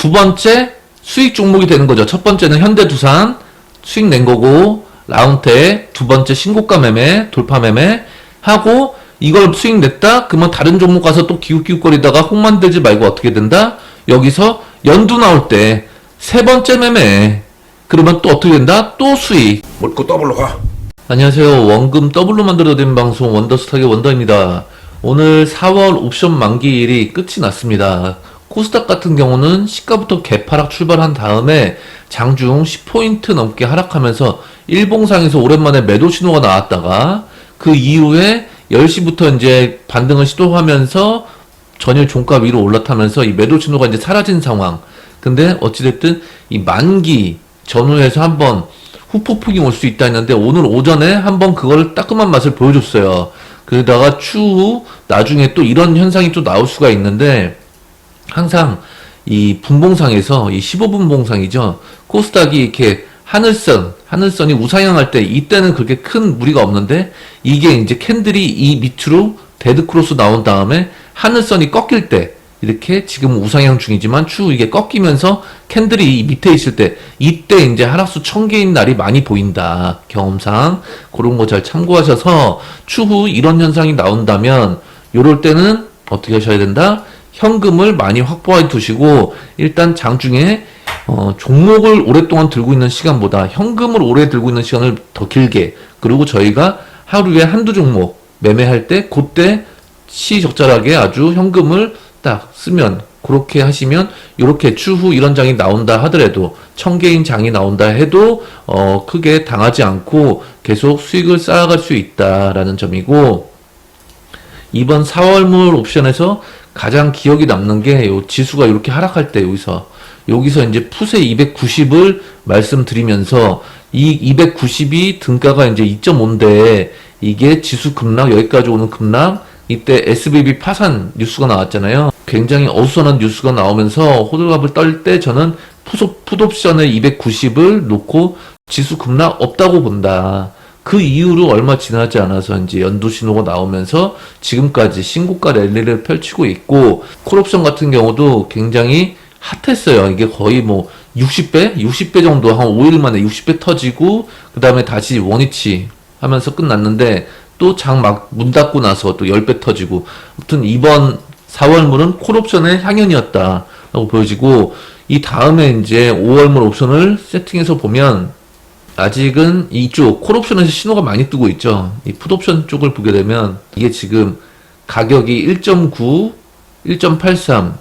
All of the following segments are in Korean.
두 번째 수익 종목이 되는 거죠. 첫 번째는 현대두산 수익 낸 거고 라운테 두 번째 신고가 매매 돌파 매매 하고 이걸 수익 냈다 그러면 다른 종목 가서 또 기웃기웃거리다가 홍 만들지 말고 어떻게 된다 여기서 연두 나올 때 세 번째 매매 그러면 또 어떻게 된다 또 수익 묻고 더블로 가. 안녕하세요. 원금 더블로 만들어드린 방송 원더스탁의 원더입니다. 오늘 4월 옵션 만기일이 끝이 났습니다. 코스닥 같은 경우는 시가부터 개파락 출발한 다음에 장중 10포인트 넘게 하락하면서 일봉상에서 오랜만에 매도 신호가 나왔다가 그 이후에 10시부터 이제 반등을 시도하면서 전일 종가 위로 올라타면서 이 매도 신호가 이제 사라진 상황. 근데 어찌됐든 이 만기 전후에서 한번 후폭풍이 올 수 있다 했는데 오늘 오전에 한번 그걸 따끔한 맛을 보여줬어요. 그러다가 추후 나중에 또 이런 현상이 또 나올 수가 있는데 항상 이 분봉상에서 이 15분봉상이죠. 코스닥이 이렇게 하늘선, 하늘선이 우상향할 때 이때는 그렇게 큰 무리가 없는데 이게 이제 캔들이 이 밑으로 데드크로스 나온 다음에 하늘선이 꺾일 때 이렇게 지금 우상향 중이지만 추후 이게 꺾이면서 캔들이 이 밑에 있을 때 이때 이제 하락수 천 개인 날이 많이 보인다 경험상 그런 거 잘 참고하셔서 추후 이런 현상이 나온다면 요럴 때는 어떻게 하셔야 된다 현금을 많이 확보해 두시고 일단 장중에 어, 종목을 오랫동안 들고 있는 시간보다 현금을 오래 들고 있는 시간을 더 길게 그리고 저희가 하루에 한두 종목 매매할 때 그때 시적절하게 아주 현금을 딱 쓰면 그렇게 하시면 이렇게 추후 이런 장이 나온다 하더라도 천 개인 장이 나온다 해도 어 크게 당하지 않고 계속 수익을 쌓아갈 수 있다라는 점이고 이번 4월물 옵션에서 가장 기억이 남는 게 요 지수가 이렇게 하락할 때 여기서 여기서 이제 푸세 290을 말씀드리면서 이 290이 등가가 이제 2.5인데 이게 지수 급락 여기까지 오는 급락 이때 SBB 파산 뉴스가 나왔잖아요. 굉장히 어수선한 뉴스가 나오면서 호들갑을 떨 때 저는 푸소, 풋옵션에 290을 놓고 지수 급락 없다고 본다. 그 이후로 얼마 지나지 않아서 이제 연두 신호가 나오면서 지금까지 신고가 랠리를 펼치고 있고 콜옵션 같은 경우도 굉장히 핫했어요. 이게 거의 뭐 60배? 60배 정도 한 5일 만에 60배 터지고 그 다음에 다시 원위치 하면서 끝났는데 또 장 막 문 닫고 나서 또 10배 터지고 아무튼 이번 4월물은 콜옵션의 향연이었다라고 보여지고 이 다음에 이제 5월물 옵션을 세팅해서 보면 아직은 이쪽 콜옵션에서 신호가 많이 뜨고 있죠. 이 풋옵션 쪽을 보게 되면 이게 지금 가격이 1.9, 1.83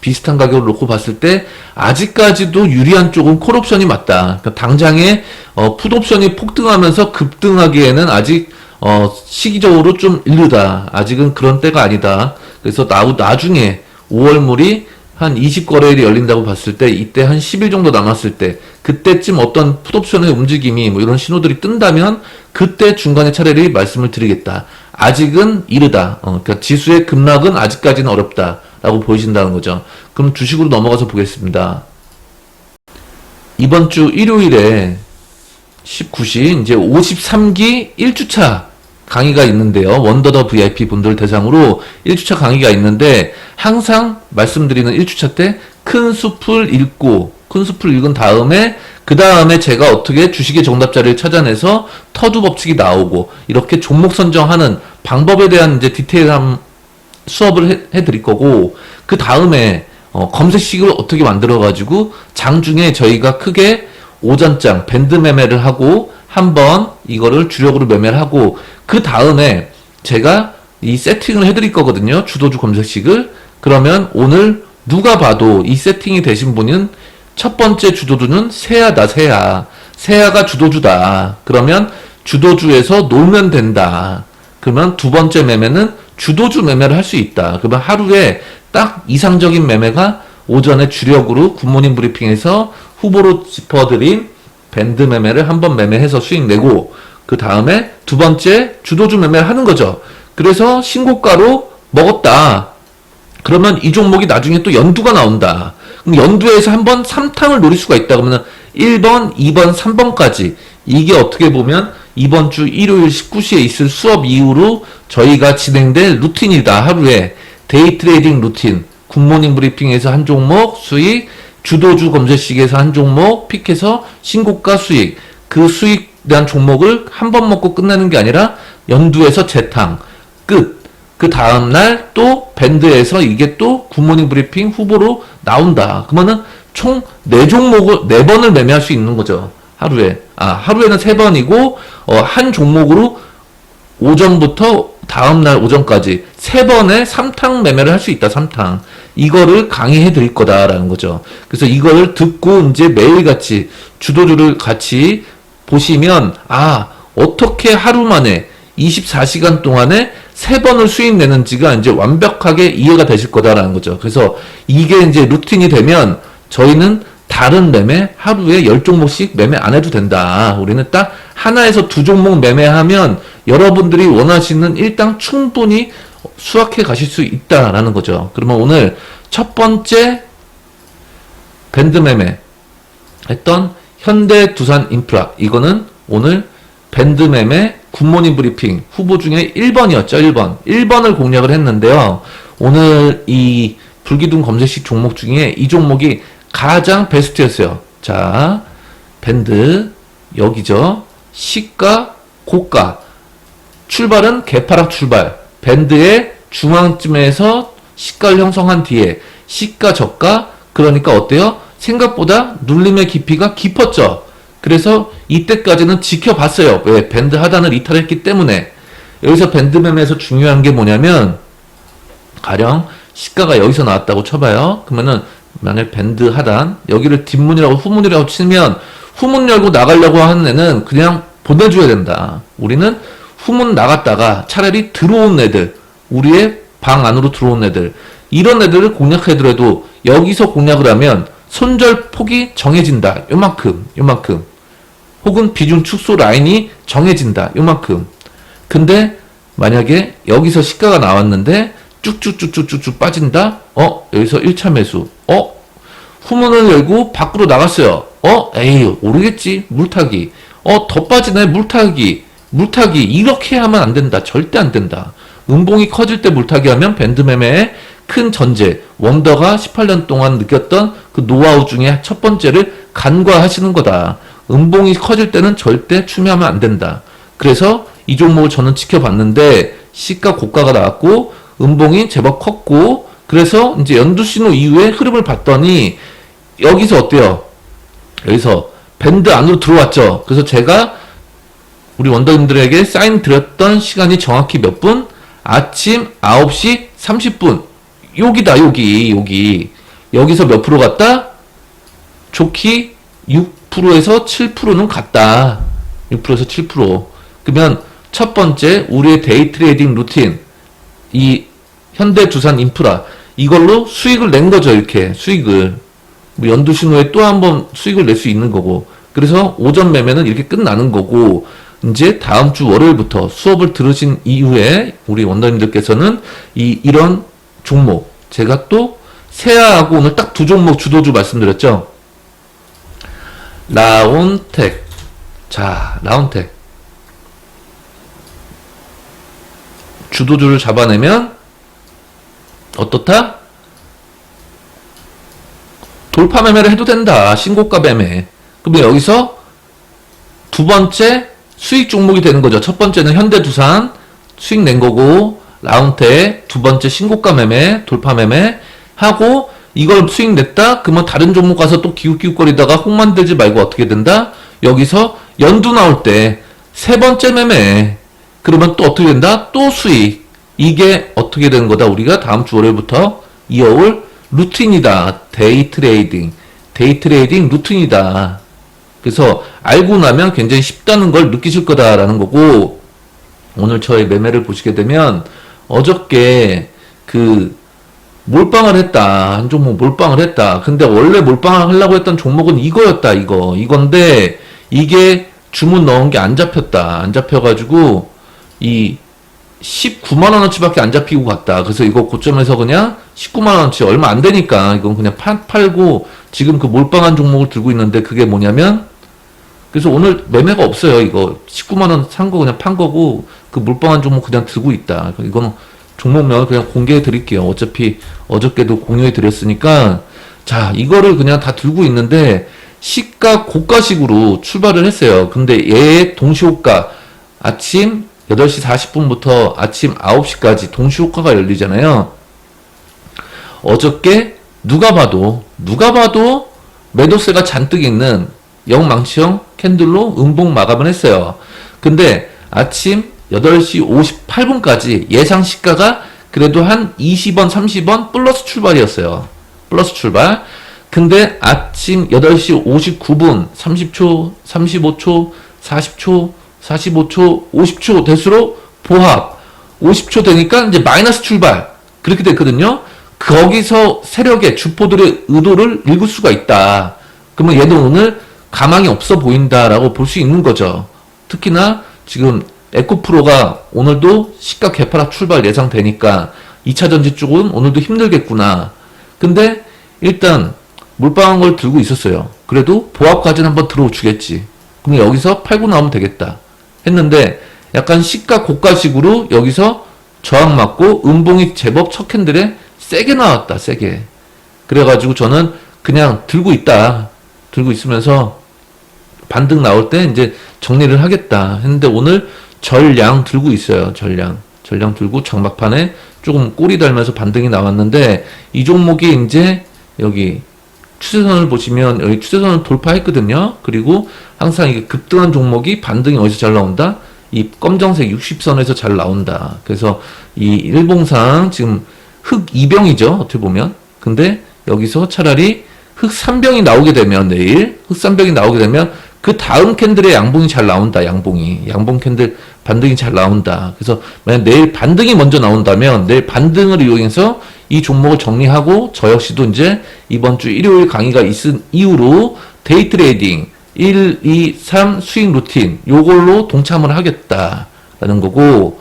비슷한 가격을 놓고 봤을 때 아직까지도 유리한 쪽은 콜옵션이 맞다. 그러니까 당장에 어, 풋옵션이 폭등하면서 급등하기에는 아직 어, 시기적으로 좀 이르다. 아직은 그런 때가 아니다. 그래서 나, 나중에 5월물이 한 20거래일이 열린다고 봤을 때 이때 한 10일 정도 남았을 때 그때쯤 어떤 풋옵션의 움직임이 뭐 이런 신호들이 뜬다면 그때 중간에 차라리 말씀을 드리겠다. 아직은 이르다. 어, 그러니까 지수의 급락은 아직까지는 어렵다라고 보이신다는 거죠. 그럼 주식으로 넘어가서 보겠습니다. 이번 주 일요일에 19시 이제 53기 1주차 강의가 있는데요. 원더더 VIP 분들 대상으로 1주차 강의가 있는데 항상 말씀드리는 1주차 때 큰 숲을 읽고 큰 숲을 읽은 다음에 그 다음에 제가 어떻게 주식의 정답자를 찾아내서 터두 법칙이 나오고 이렇게 종목 선정하는 방법에 대한 이제 디테일한 수업을 해, 해드릴 거고 그 다음에 어, 검색식을 어떻게 만들어 가지고 장중에 저희가 크게 오전장 밴드 매매를 하고 한번 이거를 주력으로 매매를 하고 그 다음에 제가 이 세팅을 해드릴 거거든요. 주도주 검색식을. 그러면 오늘 누가 봐도 이 세팅이 되신 분은 첫 번째 주도주는 세야다 세야. 세야가 주도주다. 그러면 주도주에서 놀면 된다. 그러면 두 번째 매매는 주도주 매매를 할 수 있다. 그러면 하루에 딱 이상적인 매매가 오전에 주력으로 굿모닝 브리핑에서 후보로 짚어드린 밴드 매매를 한 번 매매해서 수익 내고 그 다음에 두 번째 주도주 매매를 하는 거죠. 그래서 신고가로 먹었다. 그러면 이 종목이 나중에 또 연두가 나온다. 연두에서 한번 3탕을 노릴 수가 있다. 그러면 1번, 2번, 3번까지 이게 어떻게 보면 이번 주 일요일 19시에 있을 수업 이후로 저희가 진행될 루틴이다. 하루에 데이 트레이딩 루틴. 굿모닝 브리핑에서 한 종목 수익, 주도주 검색식에서 한 종목 픽해서 신고가 수익 그 수익 대한 종목을 한 번 먹고 끝내는 게 아니라 연두에서 재탕 끝. 그 다음날 또 밴드에서 이게 또 굿모닝 브리핑 후보로 나온다. 그러면은 총네 종목을 네 번을 매매할 수 있는 거죠. 하루에. 아, 하루에는 세 번이고 어, 한 종목으로 오전부터 다음날 오전까지 세 번의 삼탕 매매를 할 수 있다, 삼탕. 이거를 강의해 드릴 거다라는 거죠. 그래서 이거를 듣고 이제 매일같이 주도주를 같이 보시면, 아, 어떻게 하루 만에 24시간 동안에 세 번을 수익 내는지가 이제 완벽하게 이해가 되실 거다라는 거죠. 그래서 이게 이제 루틴이 되면 저희는 다른 매매 하루에 10종목씩 매매 안 해도 된다. 우리는 딱 하나에서 두 종목 매매하면 여러분들이 원하시는 일당 충분히 수확해 가실 수 있다라는 거죠. 그러면 오늘 첫 번째 밴드 매매 했던 현대 두산 인프라 이거는 오늘 밴드 매매 굿모닝 브리핑 후보 중에 1번이었죠. 1번. 1번을 공략을 했는데요. 오늘 이 불기둥 검색식 종목 중에 이 종목이 가장 베스트였어요. 자, 밴드 여기죠. 시가 고가 출발은 개파락 출발. 밴드의 중앙쯤에서 시가를 형성한 뒤에 시가 저가 그러니까 어때요? 생각보다 눌림의 깊이가 깊었죠. 그래서 이때까지는 지켜봤어요. 왜? 밴드 하단을 이탈했기 때문에. 여기서 밴드 매매에서 중요한 게 뭐냐면 가령 시가가 여기서 나왔다고 쳐봐요. 그러면은 만약 밴드 하단 여기를 뒷문이라고 후문이라고 치면 후문 열고 나가려고 하는 애는 그냥 보내줘야 된다. 우리는 후문 나갔다가 차라리 들어온 애들 우리의 방 안으로 들어온 애들 이런 애들을 공략해더라도 여기서 공략을 하면 손절 폭이 정해진다. 요만큼 요만큼 혹은 비중 축소 라인이 정해진다. 요만큼 근데 만약에 여기서 시가가 나왔는데 쭉쭉쭉쭉쭉쭉 빠진다? 어? 여기서 1차 매수. 어? 후문을 열고 밖으로 나갔어요. 어? 에이, 오르겠지. 물타기. 어, 더 빠지네. 물타기. 물타기. 이렇게 하면 안 된다. 절대 안 된다. 음봉이 커질 때 물타기 하면 밴드 매매의 큰 전제. 원더가 18년 동안 느꼈던 그 노하우 중에 첫 번째를 간과하시는 거다. 음봉이 커질 때는 절대 추매하면 안 된다. 그래서 이 종목을 저는 지켜봤는데 시가 고가가 나왔고 음봉이 제법 컸고 그래서 이제 연두신호 이후에 흐름을 봤더니 여기서 어때요? 여기서 밴드 안으로 들어왔죠. 그래서 제가 우리 원더님들에게 사인 드렸던 시간이 정확히 몇 분? 아침 9시 30분. 여기다, 여기, 여기. 여기서 몇 프로 갔다? 좋기 6%에서 7%는 갔다. 6%에서 7%. 그러면 첫 번째, 우리의 데이 트레이딩 루틴. 이 현대 두산 인프라. 이걸로 수익을 낸 거죠, 이렇게. 수익을. 뭐 연두 신호에 또 한 번 수익을 낼 수 있는 거고. 그래서 오전 매매는 이렇게 끝나는 거고. 이제 다음 주 월요일부터 수업을 들으신 이후에 우리 원더님들께서는 이 이런 종목 제가 또 세아하고 오늘 딱 두 종목 주도주 말씀드렸죠. 라온텍. 자, 라온텍. 주도주를 잡아내면 어떻다? 돌파 매매를 해도 된다. 신고가 매매. 그러면 여기서 두 번째 수익 종목이 되는 거죠. 첫 번째는 현대두산 수익 낸 거고 라운테 두 번째 신고가 매매, 돌파 매매 하고 이걸 수익 냈다? 그러면 다른 종목 가서 또 기웃기웃거리다가 홍 만들지 말고 어떻게 된다? 여기서 연두 나올 때 세 번째 매매. 그러면 또 어떻게 된다? 또 수익. 이게 어떻게 되는 거다? 우리가 다음 주 월요일부터 이어올 루틴이다. 데이 트레이딩. 데이 트레이딩 루틴이다. 그래서 알고 나면 굉장히 쉽다는 걸 느끼실 거다라는 거고 오늘 저의 매매를 보시게 되면 어저께 그 몰빵을 했다 한 종목 몰빵을 했다 근데 원래 몰빵을 하려고 했던 종목은 이거였다 이거 이건데 이게 주문 넣은 게 안 잡혔다 안 잡혀가지고 이 19만 원어치밖에 안 잡히고 갔다. 그래서 이거 고점에서 그냥 19만 원어치 얼마 안 되니까 이건 그냥 파, 팔고 지금 그 몰빵한 종목을 들고 있는데 그게 뭐냐면 그래서 오늘 매매가 없어요. 이거 19만 원 산 거 그냥 판 거고 그 몰빵한 종목 그냥 들고 있다. 이거는 종목명을 그냥 공개해 드릴게요. 어차피 어저께도 공유해 드렸으니까 자, 이거를 그냥 다 들고 있는데 시가 고가식으로 출발을 했어요. 근데 얘의 동시호가 아침 8시 40분부터 아침 9시까지 동시호가가 열리잖아요. 어저께 누가 봐도 누가 봐도 매도세가 잔뜩 있는 영망치형 캔들로 음봉 마감을 했어요. 근데 아침 8시 58분까지 예상 시가가 그래도 한 20원, 30원 플러스 출발이었어요. 플러스 출발. 근데 아침 8시 59분, 30초, 35초, 40초, 45초, 50초 될수록 보합. 50초 되니까 이제 마이너스 출발. 그렇게 됐거든요. 거기서 세력의 주포들의 의도를 읽을 수가 있다. 그러면 얘도 오늘 가망이 없어 보인다라고 볼 수 있는 거죠. 특히나 지금 에코프로가 오늘도 시가 개파락 출발 예상되니까 2차 전지 쪽은 오늘도 힘들겠구나. 근데 일단 걸 들고 있었어요. 그래도 보합까지는 한번 들어주겠지. 그럼 여기서 팔고 나오면 되겠다. 했는데 약간 시가 고가식으로 여기서 저항 맞고 음봉이 제법 첫 캔들에 세게 나왔다. 세게. 그래가지고 저는 그냥 들고 있다. 들고 있으면서 반등 나올 때 이제 정리를 하겠다 했는데 오늘 전량 들고 있어요. 전량. 전량 들고 장막판에 조금 꼬리 달면서 반등이 나왔는데 이 종목이 이제 여기 추세선을 보시면 여기 추세선을 돌파했거든요. 그리고 항상 이게 급등한 종목이 반등이 어디서 잘 나온다? 이 검정색 60선에서 잘 나온다. 그래서 이 일봉상 지금 흑 2병이죠. 어떻게 보면. 근데 여기서 차라리 흑 3병이 나오게 되면 내일 흑 3병이 나오게 되면 그 다음 캔들의 양봉이 잘 나온다. 양봉이. 양봉 캔들 반등이 잘 나온다. 그래서 만약 내일 반등이 먼저 나온다면 내일 반등을 이용해서 이 종목을 정리하고 저 역시도 이제 이번 주 일요일 강의가 있은 이후로 데이 트레이딩 1, 2, 3 수익 루틴 요걸로 동참을 하겠다라는 거고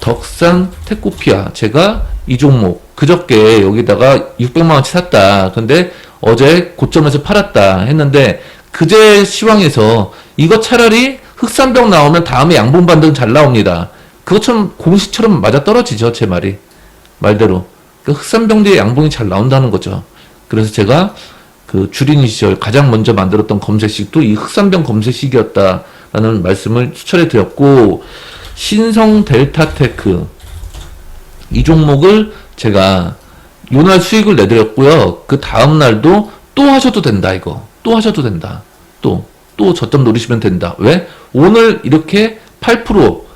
덕산 테코피아 제가 이 종목 그저께 여기다가 600만 원치 샀다. 근데 어제 고점에서 팔았다 했는데 그제 시황에서 이거 차라리 흑산병 나오면 다음에 양봉 반등 잘 나옵니다. 그것처럼 공식처럼 맞아 떨어지죠 제 말이 말대로 그 흑산병 뒤에 양봉이 잘 나온다는 거죠. 그래서 제가 그 주린 시절 가장 먼저 만들었던 검색식도 이 흑산병 검색식이었다라는 말씀을 추천해 드렸고 신성 델타테크 이 종목을 제가 요날 수익을 내드렸고요. 그 다음 날도 또 하셔도 된다 이거. 또 하셔도 된다. 또, 또 저점 노리시면 된다. 왜? 오늘 이렇게 8%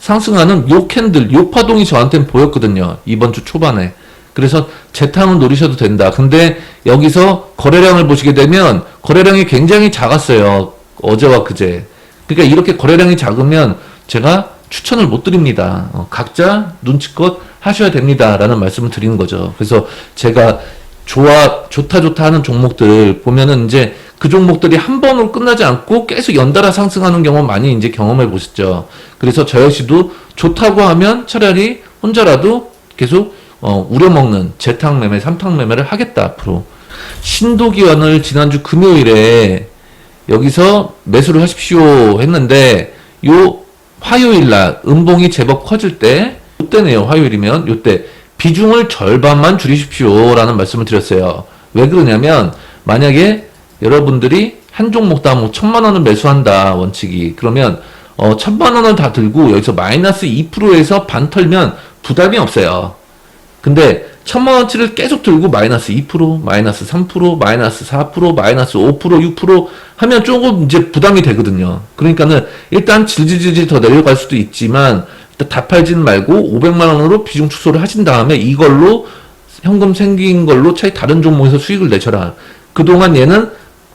상승하는 요 캔들, 요 파동이 저한테는 보였거든요. 이번 주 초반에. 그래서 재탕을 노리셔도 된다. 근데 여기서 거래량을 보시게 되면 거래량이 굉장히 작았어요. 어제와 그제. 그러니까 이렇게 거래량이 작으면 제가 추천을 못 드립니다. 어, 각자 눈치껏 하셔야 됩니다. 라는 말씀을 드리는 거죠. 그래서 제가 좋아, 좋다, 좋다 하는 종목들 보면은 이제 그 종목들이 한 번으로 끝나지 않고 계속 연달아 상승하는 경우 많이 이제 경험해 보셨죠. 그래서 저 역시도 좋다고 하면 차라리 혼자라도 계속 어, 우려먹는 재탕 매매, 삼탕 매매를 하겠다, 앞으로. 신도기관을 지난주 금요일에 여기서 매수를 하십시오 했는데, 요 화요일 날 음봉이 제법 커질 때, 요때네요, 화요일이면. 요때. 비중을 절반만 줄이십시오. 라는 말씀을 드렸어요. 왜 그러냐면, 만약에 여러분들이 한 종목당 뭐 천만 원을 매수한다, 원칙이. 그러면, 어, 천만 원을 다 들고 여기서 마이너스 2%에서 반 털면 부담이 없어요. 근데 천만 원치를 계속 들고 마이너스 2%, 마이너스 3%, 마이너스 4%, 마이너스 5%, 6% 하면 조금 이제 부담이 되거든요. 그러니까는 일단 질질질질 더 내려갈 수도 있지만 일단 다 팔지는 말고 500만 원으로 비중 축소를 하신 다음에 이걸로 현금 생긴 걸로 차이 다른 종목에서 수익을 내셔라. 그동안 얘는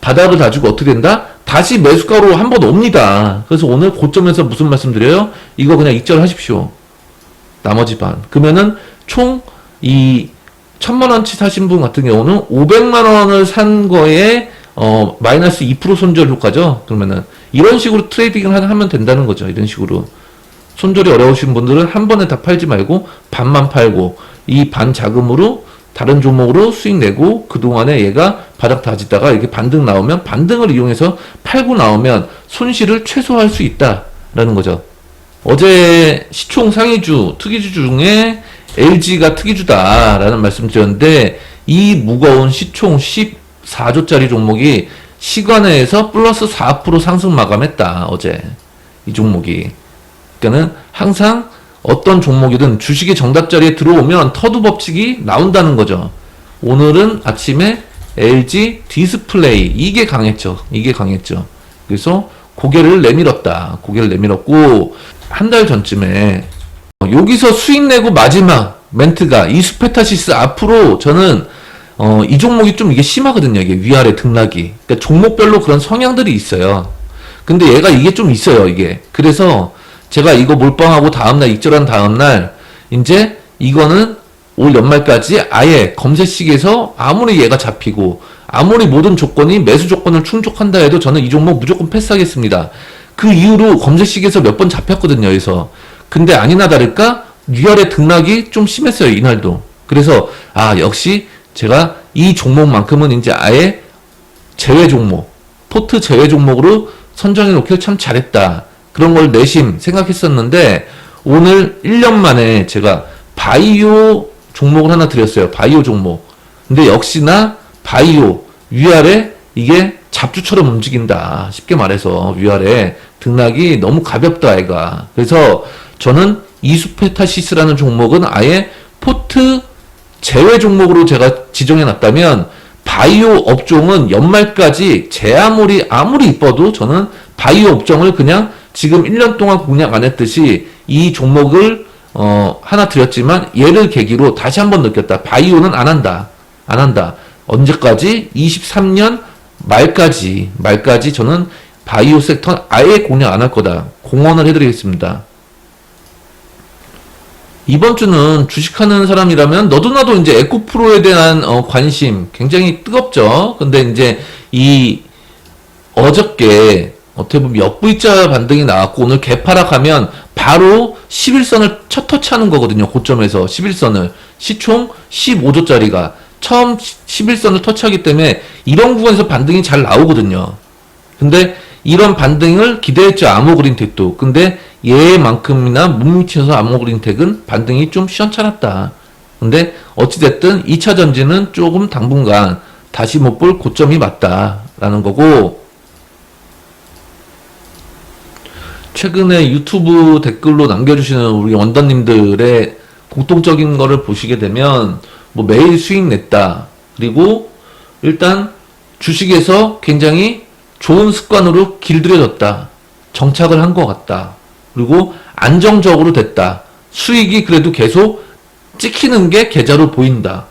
바닥을 다지고 어떻게 된다? 다시 매수가로 한 번 옵니다. 그래서 오늘 고점에서 무슨 말씀 드려요? 이거 그냥 익절하십시오. 나머지 반. 그러면은 총 이 천만 원치 사신 분 같은 경우는 500만 원을 산 거에 어 마이너스 2% 손절 효과죠. 그러면은 이런 식으로 트레이딩을 하- 하면 된다는 거죠. 이런 식으로 손절이 어려우신 분들은 한 번에 다 팔지 말고 반만 팔고 이 반 자금으로 다른 종목으로 수익 내고 그동안에 얘가 바닥 다지다가 이렇게 반등 나오면 반등을 이용해서 팔고 나오면 손실을 최소화할 수 있다라는 거죠. 어제 시총 상위주, 특이주 중에 LG가 특이주다라는 말씀 드렸는데 이 무거운 시총 14조짜리 종목이 시간에서 플러스 4% 상승 마감했다, 어제. 이 종목이. 그러니까는 항상 어떤 종목이든 주식의 정답 자리에 들어오면 터두 법칙이 나온다는 거죠. 오늘은 아침에 LG 디스플레이 이게 강했죠. 이게 강했죠. 그래서 고개를 내밀었다. 고개를 내밀었고 한 달 전쯤에 어, 여기서 수익 내고 마지막 멘트가 이 스페타시스 앞으로 저는 어, 이 종목이 좀 이게 심하거든요. 이게 위아래 등락이. 그러니까 종목별로 그런 성향들이 있어요. 근데 얘가 이게 좀 있어요. 이게. 그래서 제가 이거 몰빵하고 다음날 익절한 다음날 이제 이거는 올 연말까지 아예 검색식에서 아무리 얘가 잡히고 아무리 모든 조건이 매수 조건을 충족한다 해도 저는 이 종목 무조건 패스하겠습니다. 그 이후로 검색식에서 몇 번 잡혔거든요. 여기서. 근데 아니나 다를까 위아래 등락이 좀 심했어요. 이날도. 그래서 아 역시 제가 이 종목만큼은 이제 아예 제외 종목, 포트 제외 종목으로 선정해 놓기를 참 잘했다. 그런 걸 내심 생각했었는데 오늘 1년 만에 제가 바이오 종목을 하나 드렸어요. 바이오 종목. 근데 역시나 바이오 위아래 이게 잡주처럼 움직인다. 쉽게 말해서 위아래 등락이 너무 가볍다 아이가. 그래서 저는 이수페타시스라는 종목은 아예 포트 제외 종목으로 제가 지정해 놨다면 바이오 업종은 연말까지 제 아무리 아무리 이뻐도 저는 바이오 업종을 그냥 지금 1년 동안 공략 안 했듯이 이 종목을 어 하나 드렸지만 얘를 계기로 다시 한번 느꼈다. 바이오는 안 한다. 안 한다. 언제까지? 23년 말까지 말까지 저는 바이오 섹터 아예 공략 안 할 거다. 공언을 해드리겠습니다. 이번 주는 주식하는 사람이라면 너도 나도 이제 에코프로에 대한 어, 관심 굉장히 뜨겁죠. 근데 이제 이 어저께 어떻게 보면 역V자 반등이 나왔고 오늘 개파락하면 바로 11선을 첫 터치하는 거거든요. 고점에서 11선을 시총 15조짜리가 처음 11선을 터치하기 때문에 이런 구간에서 반등이 잘 나오거든요. 근데 이런 반등을 기대했죠. 아모그린텍도. 근데 얘만큼이나 못 미쳐서 아모그린텍은 반등이 좀 시원찮았다. 근데 어찌됐든 2차 전지는 조금 당분간 다시 못 볼 고점이 맞다라는 거고 최근에 유튜브 댓글로 남겨주시는 우리 원더님들의 공통적인 거를 보시게 되면 뭐 매일 수익 냈다. 그리고 일단 주식에서 굉장히 좋은 습관으로 길들여졌다. 정착을 한 것 같다. 그리고 안정적으로 됐다. 수익이 그래도 계속 찍히는 게 계좌로 보인다.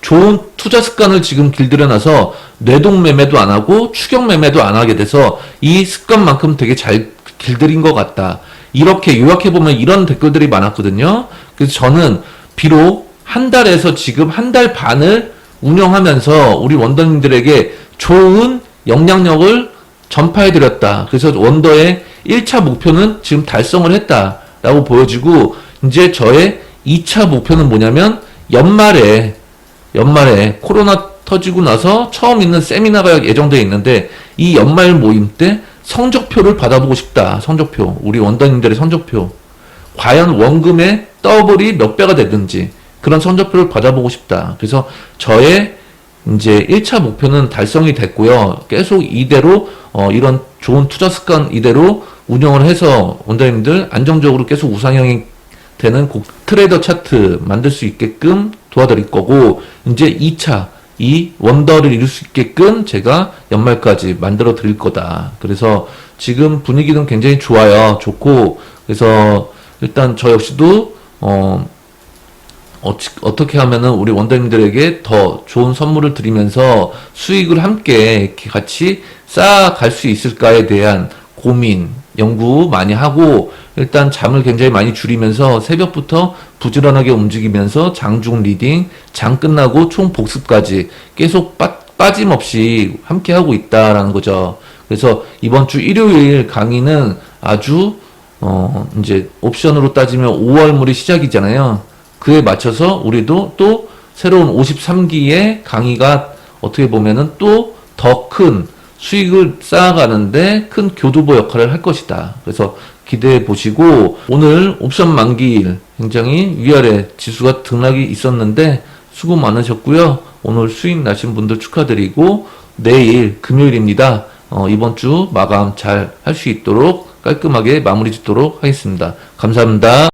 좋은 투자 습관을 지금 길들여놔서 뇌동 매매도 안 하고 추격 매매도 안 하게 돼서 이 습관만큼 되게 잘 길들인 것 같다. 이렇게 요약해보면 이런 댓글들이 많았거든요. 그래서 저는 비록 한 달에서 지금 한 달 반을 운영하면서 우리 원더님들에게 좋은 영향력을 전파해드렸다. 그래서 원더의 1차 목표는 지금 달성을 했다라고 보여지고 이제 저의 2차 목표는 뭐냐면 연말에 연말에 코로나 터지고 나서 처음 있는 세미나가 예정되어 있는데 이 연말 모임 때 성적표를 받아보고 싶다. 성적표. 우리 원더님들의 성적표. 과연 원금의 더블이 몇 배가 되든지 그런 성적표를 받아보고 싶다. 그래서 저의 이제 1차 목표는 달성이 됐고요. 계속 이대로 어, 이런 좋은 투자 습관 이대로 운영을 해서 원더님들 안정적으로 계속 우상향이 되는 고- 트레이더 차트 만들 수 있게끔 도와드릴 거고 이제 2차 이 원더를 이룰 수 있게끔 제가 연말까지 만들어 드릴 거다. 그래서 지금 분위기는 굉장히 좋아요. 좋고 그래서 일단 저 역시도 어 어찌- 어떻게 하면은 우리 원더님들에게 더 좋은 선물을 드리면서 수익을 함께 같이 쌓아갈 수 있을까에 대한 고민, 연구 많이 하고 일단 잠을 굉장히 많이 줄이면서 새벽부터 부지런하게 움직이면서 장중 리딩, 장 끝나고 총 복습까지 계속 빠, 빠짐없이 함께 하고 있다라는 거죠. 그래서 이번 주 일요일 강의는 아주 어 이제 옵션으로 따지면 5월물이 시작이잖아요. 그에 맞춰서 우리도 또 새로운 53기의 강의가 어떻게 보면은 또 더 큰 수익을 쌓아가는데 큰 교두보 역할을 할 것이다. 그래서 기대해 보시고 오늘 옵션 만기일 굉장히 위아래 지수가 등락이 있었는데 수고 많으셨고요. 오늘 수익 나신 분들 축하드리고 내일 금요일입니다. 어, 이번 주 마감 잘 할 수 있도록 깔끔하게 마무리 짓도록 하겠습니다. 감사합니다.